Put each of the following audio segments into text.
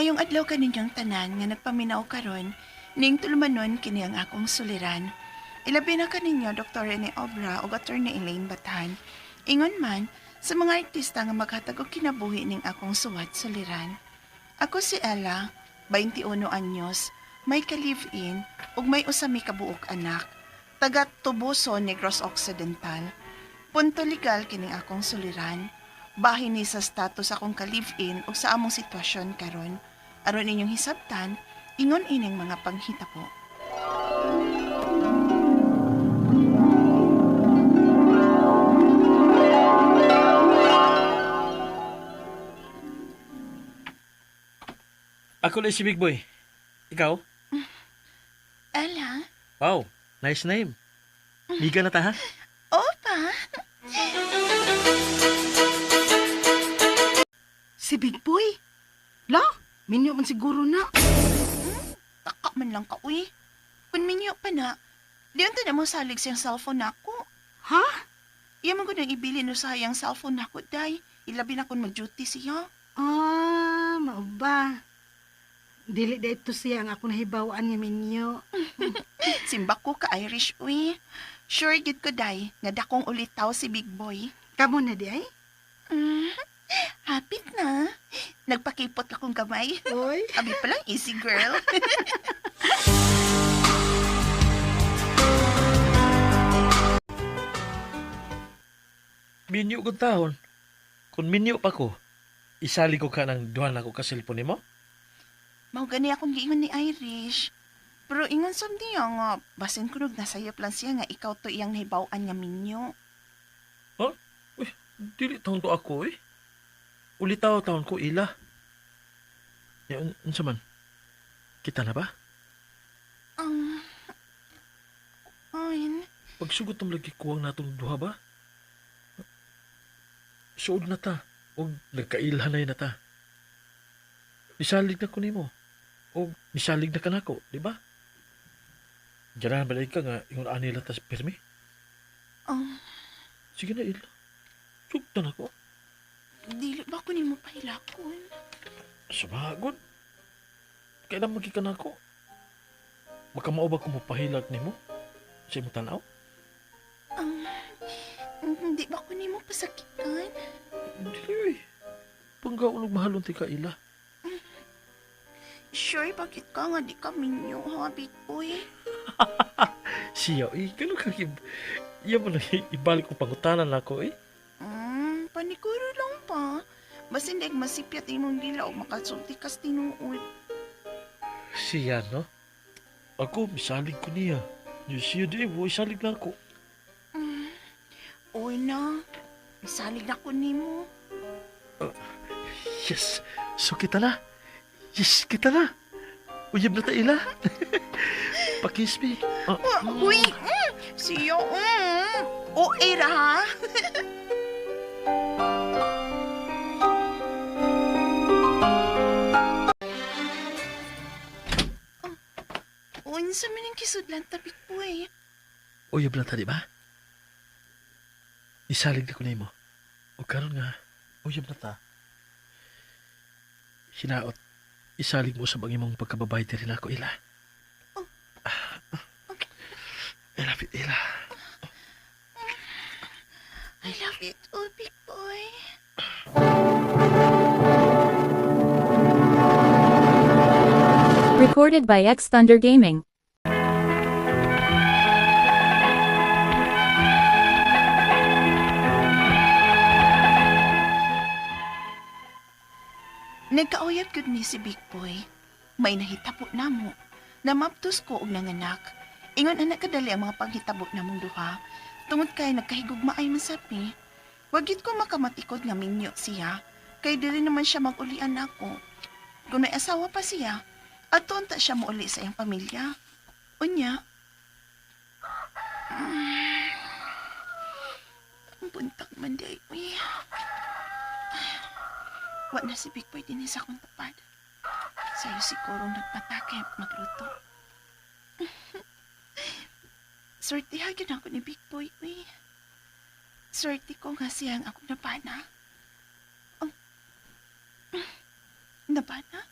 Mayong adlaw kaninyong tanan nga nagpaminaw karon ning tulumanon kini ang akong suliran. Ilabi na kaninyo Dr. Rene Obra ug Attorney Elaine Batan. Ingon man sa mga artista nga maghatag og kinabuhi ning akong suwat suliran. Ako si Ella, 21 anyos, may ka-live-in ug may usami ka buok anak. Taga Tubuso, Negros Occidental. Punto legal kining akong suliran. Bahin ni sa status akong ka-live-in ug sa among sitwasyon karon. Aron inyong hisabtan, ingon ining mga panghita po. Ako na si Big Boy. Ikaw? Ella? Wow, nice name. Miga na ta ha? Opa? Si Big Boy? La, minyo man siguro na. Taka man lang ka, uy. Kung minyo pa na, di unta na mo salig siyang cellphone nako. Ha? Iya man ko nang ibili no sa hayang cellphone nako, day. Ilabi na kung mag-duty siya. Ah, mao ba? Dili da ito siya ang ako nahibawaan niya minyo. Simbak ko ka Irish, uy. Sure gid ko, day, nga dakong ulitaw si Big Boy. Kamo na di ay? Mm, hapit na. Nagpakipot akong kamay. Oy. Abi pa lang, easy girl. Minyo ko taon. Kung minyo pa ko, isali ko ka ng duhan ako ka cellphone mo? Mao gani akong giingon ni Irish. Pero ingon sam niya nga, basin ko nung nasayop lang siya nga ikaw to iyang nahibawan nga minyo. Dili taon to ako eh. Ulitaw taon ko ila. Ya, un unsa man? Kita na ba? Um, ayun. Pagsugot ng lagi kuwang natong duha ba? Suod na ta. O nagkailhanay na ta. Nisalig na ko nimo. O nisalig na ka na ko, di ba? Diyan na ka nga, yung anila ta sa pirmi. Um, Sige na, ila. Sugtan ako. Dili ba ko ni mo pahilakon? Sabagod. Kailan magkika na ako? Baka mao ba ko mapahilag nimo? Sa imong tanaw? Um, hindi ba ko ni mo pasakitan? Dili. Panggaw ng mahalon ti ka ila. Sure, bakit ka nga di ka minyo, ha, Big Boy? Siya, eh, ganun ka. Iya mo ibalik ko pangutanan na ako eh. Hmm, paniguro lang pa. Mas hindi masipyat imong dila o makasulti kas tinuod. Siya, no? Ako, misalig ko niya. Yung siya di, mo isalig na ako. Uy na, misalig na ko ni mo. Yes, so kita na. Yes, kita na. Uyab na ta ila. Pakiss me. Ah, Uy, mm, siya, mm. O, era, ha? Unsa man ang kisudlan tabik po eh. uyab na ta, di ba? Isalig na ko na mo. O karon nga, uyab na ta. Hinaot, isalig mo sa bang imong pagkababay diri na ako ila. Ah, I love it, ila. I love it, oh, big boy. Recorded by X Thunder Gaming. Nagkauyab gud ni si Big Boy. May nahitabo na mo. Namaptos ko og nanganak. Ingon anak kadali ang mga panghitabo namong duha. Tungod kay nagkahigugma ay masapi. Wagit ko makamatikod nga minyo siya. Kay dili naman siya magulian ako. Kung may asawa pa siya, at ta siya muuli sa iyang pamilya. Unya. Mm. Buntag man day, uy. Wa na si Bigboy din sa akong tapad. Sa'yo siguro nagpatake magluto. Swerte ha, ako ni Bigboy, uy. Swerte ko nga siyang ako napana. Ang... Um, napana?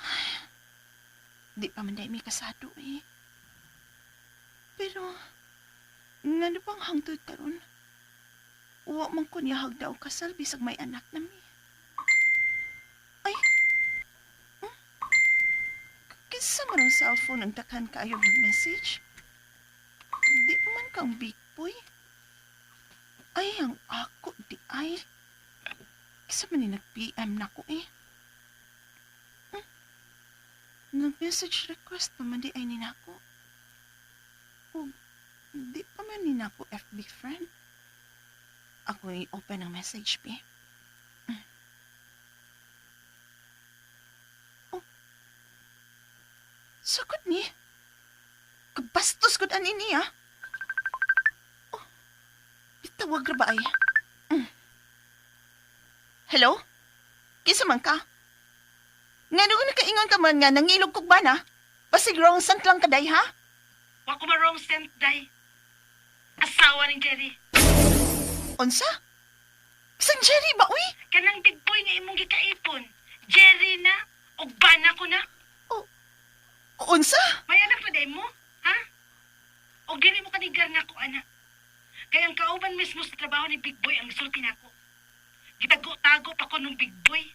Di pa man may kasado, eh. Pero, nanupang hangtod karon. Uwa man ko niya hagdaw kasal bisag may anak na mi. Ay! Hmm? Kinsa man ang cellphone ang takan kaayo ng message? Di man kang big boy. Ay, ang ako, di ay. Kisa man ni nag-PM na ko eh. Hmm? Nag-message request pa man di ay ni nako. O, di pa man ni nako FB friend. Ako i-open ang message. Hmm. Oh. Sakot ni. Kabastos ko ani niya. Oh. Bitawag ra ba ay? Mm. Hello? Kisa man ka? Nga doon nakaingon ka man nga nangilog kog ba na? Pasig wrong sant lang kaday ha? Wa ko marong sent, day. Asawa ni Jerry. Unsa? Kisang Jerry ba, uy? Kanang big boy nga imong gikaipon. Jerry na. Og bana ko na. Unsa? May anak na day mo? Ha? Og dili mo kanigar na ko, anak. Kaya ang kauban mismo sa trabaho ni Big Boy ang sulti na ko. Gitago-tago pa ko nung Big Boy.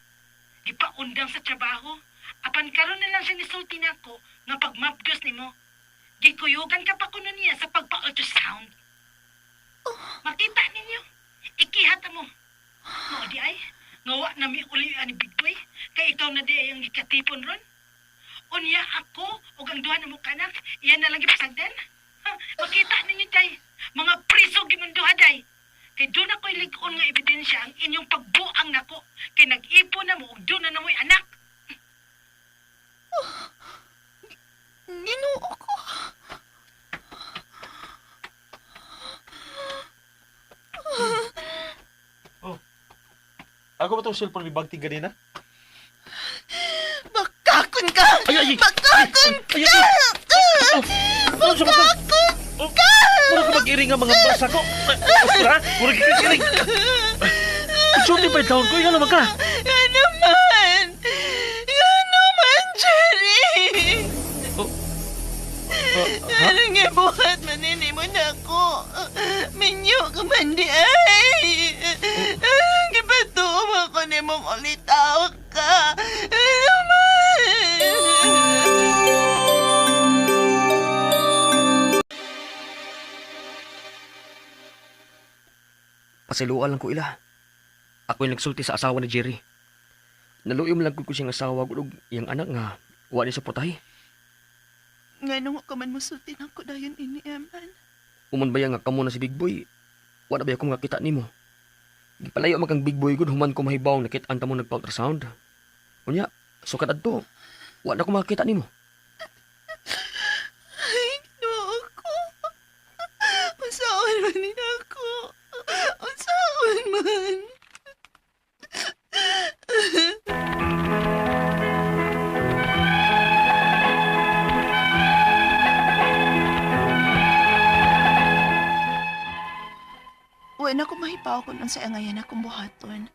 Di pa undang sa trabaho. Apan karon na lang siya nisulti na ko nga pagmapdos ni mo. Gikuyugan ka pa ko nun niya sa pagpa-ultrasound. Makita ninyo. Ikihata mo. Mao di ay. Ngawa na mi uli ani Big Boy. Kay ikaw na di ay ang gikatipon ron. Unya ako ug ang duha na mo kanak, iyan na lang gipasagdan. Ha, makita ninyo day, mga priso gimunduha day. Kay doon ako'y ligon nga ebidensya ang inyong pagbuang nako. Kay nag-ipo na mo ug doon na namoy anak. Ginoo ko. Ako ba itong cellphone may bagting ganina? Bakakon ka! Ay, ay, ay! Bakakon Ay, ka! ay, Ano sa mga? Oh, Mura ka mag-iring ang mga basa ko. Ostra, mura ka mag-iring. Sulti pa taon ko, yan naman ka. Yan naman! Yan naman, Jerry! Oh, ha? Ano nga buhat manini mo na ako? Minyo ka man di ay! Ni ulitaw ka! Pasiluan lang ko ila. Ako yung nagsulti sa asawa ni Jerry. Naluyom lang ko ko siyang asawa ko ug iyang anak nga wa ni sa putahe. Nga nung ka man musultin ako dayon ini eman. Uman ba nga kamo na si Big Boy? Wa na ba ako makita nimo? Gipalayo man kang Big Boy gud human ko mahibaw nakit anta mo nagpa-ultrasound. Unya, sukat adto. Wa na ko makita nimo. Ay, noo ko. Usaon man ni ako. Usaon man. Uy, na ko mahipaw kung ang saya ngayon akong buhaton.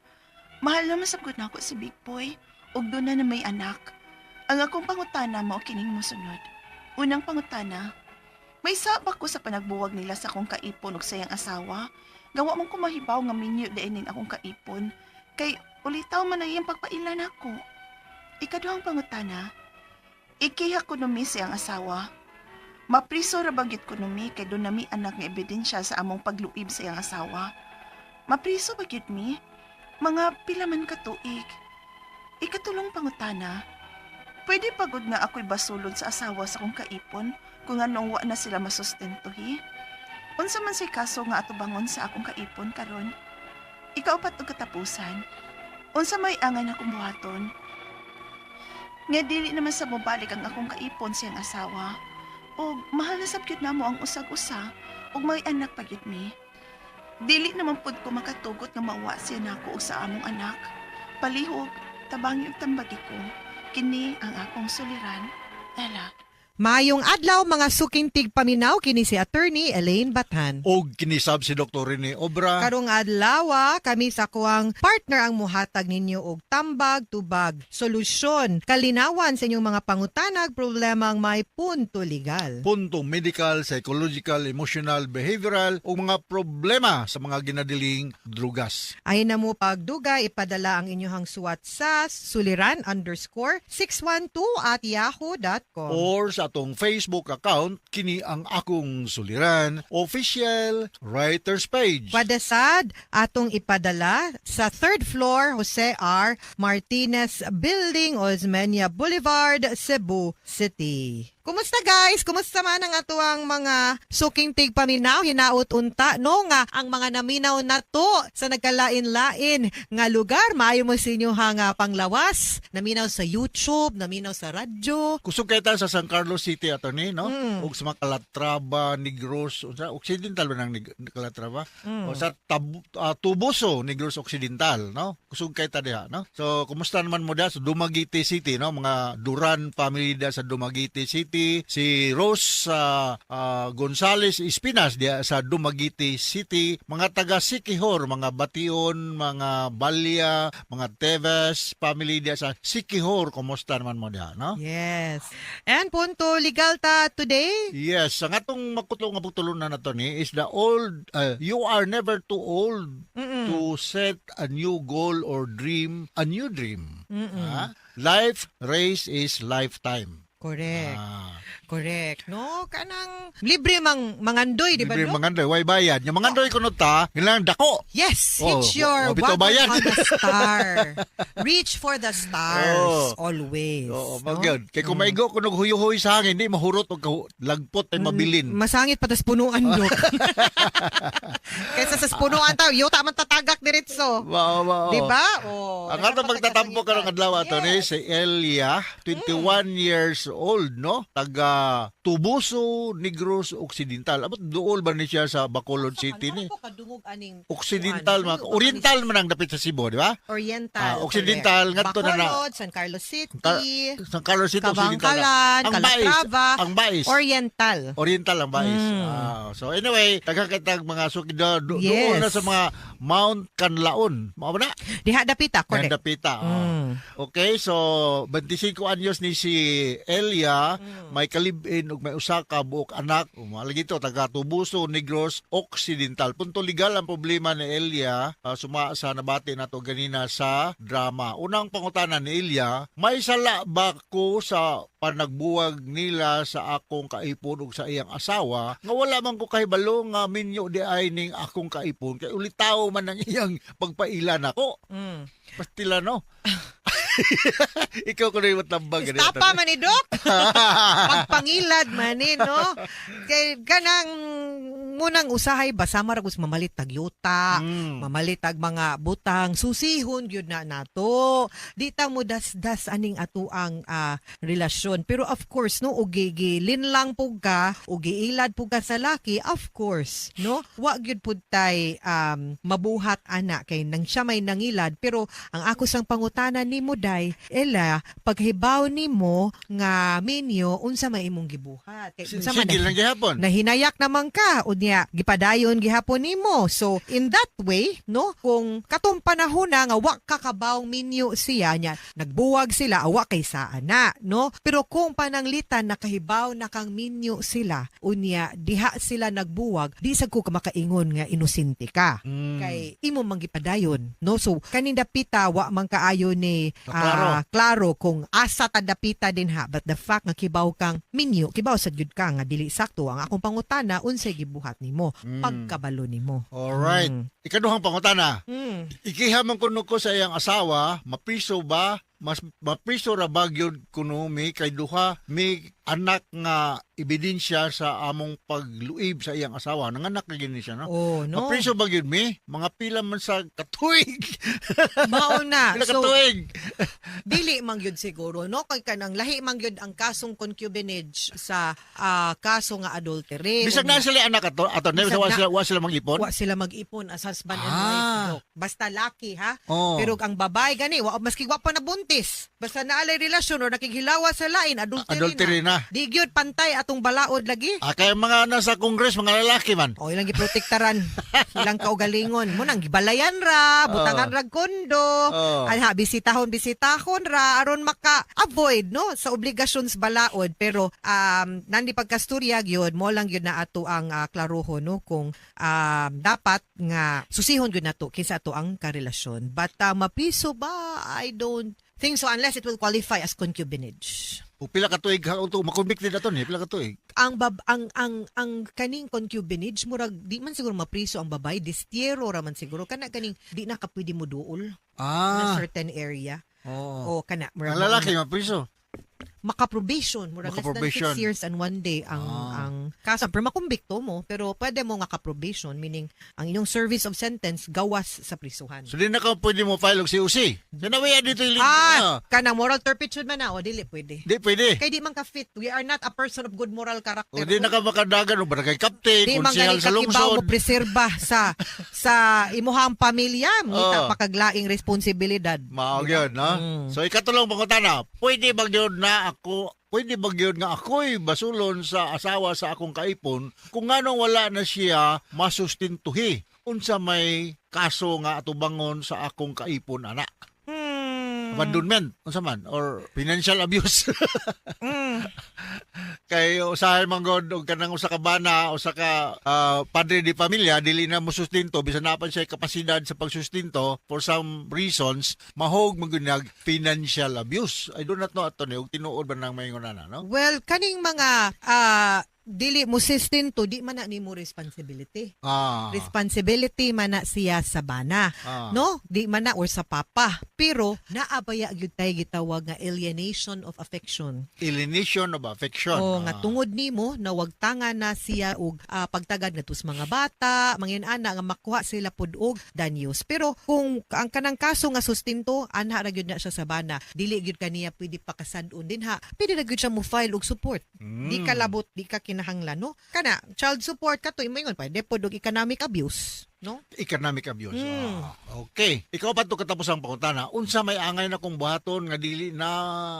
Mahal naman sabgot na ako si Big Boy. Ug doon na na may anak. Ang akong pangutana mo kining musunod. Unang pangutana, may sabak ko sa panagbuwag nila sa akong kaipon ug sayang asawa. Gawa mong kumahibaw nga minyo dainin akong kaipon. Kay ulitaw man na iyang pagpailan ako. Ikaduhang pangutana, ikiha ko numi siyang asawa. Mapriso ra bagit ko numi kay doon nami anak nga ebidensya sa among pagluib sa iyang asawa. Mapriso bagit mi? Mga pila man ka tuig. Ikatulong pangutana, pwede pagod nga ako'y basulod sa asawa sa kong kaipon kung anong wa na sila masustentuhi? Unsa man say kaso nga atubangon sa akong kaipon karon? Ikaw pat og katapusan. Unsa may angan akong buhaton? Nga dili naman sa mobalik ang akong kaipon siyang asawa. O mahal na sabkyot na mo ang usag-usa ug may anak pagyud mi. Dili naman pud ko makatugot nga mawa siya nako og sa among anak. Palihog, tabangi ug tambagi ko. Kini ang akong suliran. Ella. Mayong adlaw mga sukintig paminaw kini si attorney Elaine Batan. Og kinisab si Dr. Rene Obra. Karong adlaw ah, kami sa kuang partner ang muhatag ninyo og tambag tubag solusyon kalinawan sa inyong mga pangutanag problemang may punto legal. punto medical, psychological, emotional, behavioral o mga problema sa mga ginadiling drugas. Ay na mo pagduga ipadala ang inyong suwat sa suliran underscore 612 at yahoo.com. Or sa atong Facebook account, kini ang akong suliran, official writers page. Padasad atong ipadala sa third floor Jose R. Martinez Building, Osmeña Boulevard, Cebu City. Kumusta guys? Kumusta man ang atuang mga suking tig paminaw, hinaut unta no nga ang mga naminaw na to sa nagkalain-lain nga lugar maayo mo sa inyo nga panglawas, naminaw sa YouTube, naminaw sa radyo. Kusog kay ta sa San Carlos City attorney, no? Mm. Og sa mga Calatrava, Negros, unsa Occidental ba ng Calatrava? Mm. O sa Tab- ah, Tubuso, Negros Occidental, no? Kusog kay ta diha, no? So, kumusta naman mo da sa Dumaguete City, no? Mga Duran family da sa Dumaguete City, si Rose ah, ah, Gonzales Espinas diha sa Dumaguete City, mga taga Sikihor, mga Bation, mga Balya, mga Teves family diha sa Sikihor, kumusta naman mo diha, no? Yes. And punto legal ta today. Yes, ang atong makutlo nga pagtulunan na to ni is the old uh, you are never too old Mm-mm. to set a new goal or dream, a new dream. Mm-mm. Ha? Life race is lifetime. Correct. Ah, Correct. No, kanang libre mang mangandoy, di ba? libre no? mangandoy, way bayad. Nya mangandoy kuno ta, ilang dako. Yes, Oh, reach your oh, bitaw wagod bayan. on the star. reach for the stars Oh. always. Oo, no? magyud. Kay kung maigo kuno huyo-huyo sa hangin, di mahurot kahu- lagpot ay mabilin. Mm, Masangit pa tas punuan do. Kaysa sa punuan tayo, yuta man tatagak diretso. Wow, wow. Di ba? Oh, Ang atong pagtatampo karong adlaw ato ni si Elia, 21 years old, no? Taga Tubuso, Negros Occidental. Abot duol ba ni siya sa Bacolod City ni? Ano kadungog aning Occidental, ano, Oriental man ang dapit sa Cebu, di ba? Oriental. Ah, Occidental, ngadto na na- Bacolod, San Carlos City, Car- San Carlos City, Occidental. Ang Calatrava, ang bais. Oriental. Oriental ang bais. Mm. Ah, so anyway, tagakitag mga sukid do, do, Yes. doon na sa mga Mount Canlaon. Mao ba na? Diha dapita, correct. Ganda pita. ah. Mm. Okay, so 25 anyos ni si Elia, Mm. may kalibin ug may usa ka buok anak. Umalagi to taga Tubuso, Negros Occidental. Punto legal ang problema ni Elia, uh, suma sa nabati nato ganina sa drama. Unang pangutana ni Elia, may sala ba ko sa panagbuwag nila sa akong kaipon ug sa iyang asawa nga wala man ko kahibalo nga minyo di ay ning akong kaipon kay ulitaw man ang iyang pagpailan ako Mm. pastila no ikaw ko na yung matambag Istapa man ni Doc. Pagpangilad man ni, no? Kay kanang munang usahay basa maragus mamalit tag yuta. Mm. Mamalit tag mga butang susihon gyud na nato. Di ta mo das-das aning ato ang ah, relasyon. Pero of course no ugigi linlang pug ka, ugiilad pug ka sa laki, of course, no? Wa gyud pud tay um, mabuhat ana kay nang siya may nangilad pero ang ako sang pangutana nimo day, ela paghibaw nimo nga minyo unsa may imong gibuhat. Kay unsa man lang gihapon. Nahinayak naman ka o niya gipadayon gihapon nimo. So in that way, no, kung katong panahon na nga wa kakabawng minyo siya niya, nagbuwag sila awa kay saa na, no? Pero kung pananglitan nakahibaw na kang minyo sila, unya diha sila nagbuwag, di sad ko ka makaingon nga inosente ka Mm. kay imo man gipadayon no so kanin dapita wa man kaayo ni Klaro. ah, klaro kung asa ta dapita din ha but the fact nga kibaw kang minyo kibaw sa gyud ka nga dili sakto ang akong pangutana unsay gibuhat nimo Mm. pagkabalo nimo Alright. Mm. Ikaduhang pangutana. Mm. Ikihamang kuno ko sa iyang asawa, mapriso ba? Mas mapriso ra ba gyud kuno mi kay duha mi anak nga ebidensya sa among pagluib sa iyang asawa. Nanganak na gini siya, no? oh no Mapriso ba gyud mi? Mga pila man sa katuig. mao na so katuig. dili man gyud siguro no kay kanang lahi man gyud ang kasong concubinage sa ah, kaso nga adultery Bisag na sila anak ato, ato na wa sila wa sila mag-ipon. wa sila mag-ipon as husband and Ah. wife Dok. basta laki ha Oh. Pero ang babae gani, wa maski wa pa nabuntis. Basta naalay relasyon or nakighilawa sa lain, adultery, adultery na. na. Na. Di gyud pantay atong balaod lagi. Ah, kaya mga nasa Congress, mga lalaki man. O ilang giprotektaran. ilang kaugalingon. Mo nang gibalayan ra, butangan ra kondo. Oh. Ay ha, bisitahon bisitahon ra aron maka-avoid no sa obligations balaod pero um nandi pagkasturya gyud mo lang gyud na ato ang ah, klaruho no kung um, dapat nga susihon gyud nato kinsa ato ang karelasyon. But uh, mapiso ba? I don't think so unless it will qualify as concubinage. O pila ka tuig ha to makonbikted ato ni, pila ka tuig. ang bab ang ang ang kaning concubinage murag di man siguro mapriso ang babay distiero ra man siguro kana kaning di na ka pwede mo duol na Ah. certain area Oh. o kana Ang murag lalaki mapriso. Maka-probation murag less than Maka-probation. 6 years and one day ang Ah. ang kaso pero makumbikto mo pero pwede mo nga ka-probation meaning ang inyong service of sentence gawas sa prisuhan So di na ka pwede mo file og COC. Sinawiya dito yung ah kana moral turpitude man na o dili pwede Di pwede. kay di man ka fit we are not a person of good moral character O di na ka makadagan o barangay captain, Di man sa kakibaw mo lungsod. preserba sa sa imuhang pamilya, ngita Oh. makaglaing responsibilidad. Mao gyud, no? Mm. So ikatulong pangutana, pwede bang na ako Pwede bang gyud nga ako'y basulon sa asawa sa akong kaipon kung nganong wala na siya masustintuhi unsa may kaso nga atubangon sa akong kaipon ana Hmm. Abandonment unsa man or financial abuse. Mm. kay usahay man god og kanang usa ka bana usa ka ah, padre di pamilya dili na mo sustinto bisan napan siya kapasidad sa pagsustinto for some reasons mahog magunag financial abuse. I do not know ato ni og tinuod ba nang mayngon ana no? Well, kaning mga ah, dili mo to di man na nimo responsibility. ah Responsibility man na siya sa bana. ah. No, di man na or sa papa. Pero naabaya gyud tay gitawag nga alienation of affection. alienation of affection O nga Ah. tungod nimo na wagtangan na siya og ah, pagtagad ngadto sa mga bata, mangin ana nga makuha sila pud og danyos. Pero kung ang kanang kaso nga sustinto anha ra gyud na siya sa bana, dili gyud kaniya pwede pakasad-on din ha. Pwede na gyud siya mo file og support. Mm. Di ka labot, di ka kinahanglan no. Kana child support kato ingon pwede pud og economic abuse, no? economic abuse. Mm. Ah, okay. Ikaw pa to katapos ang pangutana. Unsa may angay na kong buhaton nga dili na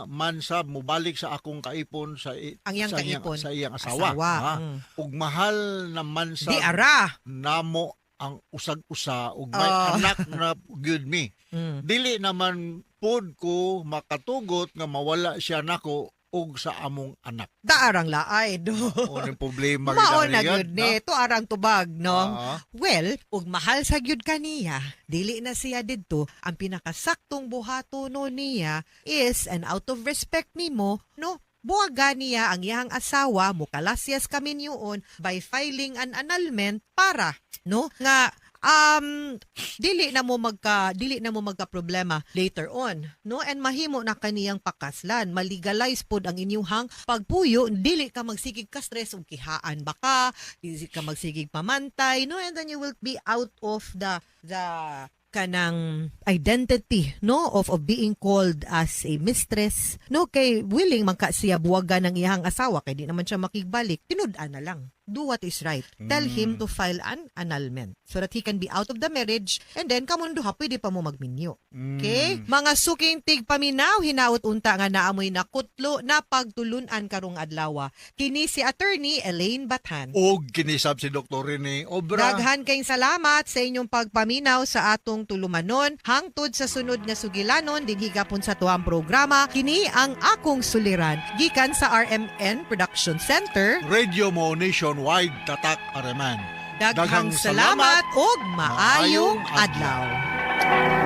mansab mo balik sa akong kaipon sa Ang iyang sa kaipon. sa iyang asawa. Asawa, Ah, mm. Ug mahal na mansab Di ara. namo ang usag-usa ug may Ah. anak na good me. Mm. Dili naman pod ko makatugot nga mawala siya nako og sa among anak. Daarang laay do. O ning problema Mao na yun, ni, to arang tubag no. Ah. Well, ug mahal sa gyud kaniya, dili na siya didto, ang pinakasaktong buhato no niya is and out of respect nimo, no, buwaga niya ang iyang asawa mo kalasyas kami niyoon by filing an annulment para no nga um dili na mo magka dili na mo magka problema later on no? And mahimo na kaniyang pakaslan. Malegalize pod ang inyong pagpuyo. Dili ka magsigig ka stress ug kihaan baka dili ka magsigig pamantay no? And then you will be out of the the kanang identity no? Of of being called as a mistress no? Kay willing man ka siya buwagan ng iyang asawa kay di naman siya makigbalik tinud-an na lang do what is right. Tell him to file an annulment so that he can be out of the marriage and then kamon duha pwede pa mo magminyo. Okay? Mga suking tig paminaw hinaut unta nga naamoy na kutlo na pagtulunan karong adlaw kini si attorney Elaine Bathan Og kinisab si Dr. Rene Obra. Daghan kayong salamat sa inyong pagpaminaw sa atong tulumanon. Hangtod sa sunod nga sugilanon dinhi gapon sa tuang programa kini ang akong suliran. Gikan sa RMN Production Center. Radio Mo Nationwide Tatak Areman. daghang Daghang salamat. maayong Maayong adlaw. adlaw